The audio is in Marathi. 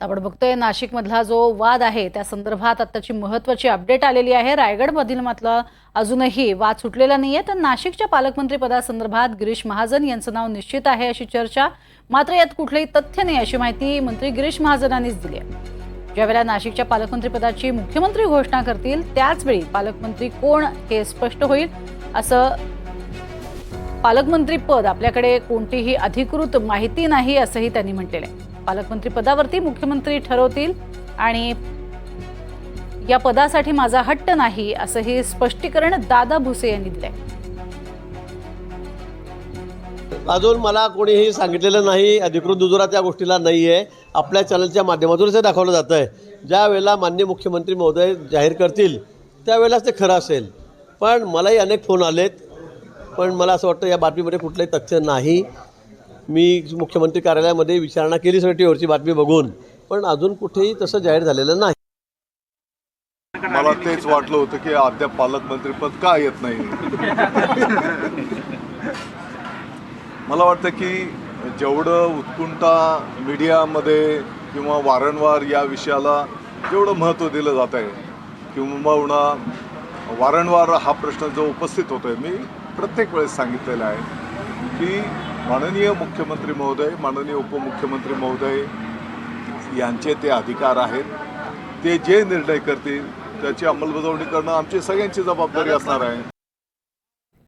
आपण बघतोय नाशिकमधला जो वाद आहे त्या संदर्भात आत्ताची महत्वाची अपडेट आलेली आहे. रायगडमधील मात्र अजूनही वाद सुटलेला नाही आहे तर नाशिकच्या पालकमंत्री पदासंदर्भात गिरीश महाजन यांचं नाव निश्चित आहे अशी चर्चा. मात्र यात कुठलंही तथ्य नाही अशी माहिती मंत्री गिरीश महाजनांनीच दिली आहे. ज्यावेळेला नाशिकच्या पालकमंत्रीपदाची मुख्यमंत्री घोषणा करतील त्याचवेळी पालकमंत्री कोण हे स्पष्ट होईल? असं पालकमंत्री पद आपल्याकडे कोणतीही अधिकृत माहिती नाही असंही त्यांनी म्हटलेलं आहे. पालकमंत्री पदावरती मुख्यमंत्री ठरवतील आणि या पदासाठी माझा हट्ट नाही असं हे स्पष्टीकरण दादा भुसे यांनी दिलंय. अजून मला कोणीही सांगितलेलं नाही अधिकृत दुजोरा त्या गोष्टीला नाही आहे आपल्या चॅनलच्या माध्यमातूनच हे दाखवलं जातं आहे ज्या वेळेला मान्य मुख्यमंत्री महोदय जाहीर करतील त्यावेळेलाच ते खरं असेल. पण मलाही अनेक फोन आलेत. पण मला असं वाटतं या बातमीमध्ये कुठलंही तथ्य नाही. मी मुख्यमंत्री कार्यालयामध्ये विचारणा केली सगळी टीव्हीवरची बातमी बघून पण अजून कुठेही तसं जाहीर झालेलं नाही. मला तेच वाटलं होतं की अद्याप पालकमंत्रीपद का येत नाही? मला वाटतं की जेवढं उत्कुंठा मीडियामध्ये किंवा वारंवार या विषयाला जेवढं महत्त्व दिलं जात आहे किंवा वारंवार हा प्रश्न जो उपस्थित होतो आहे मी प्रत्येक वेळेस सांगितलेला आहे की माननीय मुख्यमंत्री महोदय माननीय उपमुख्यमंत्री महोदय यांचे ते अधिकार आहेत. ते जे निर्णय करतील त्याची अंमलबजावणी करणं आमची सगळ्यांची जबाबदारी असणार आहे.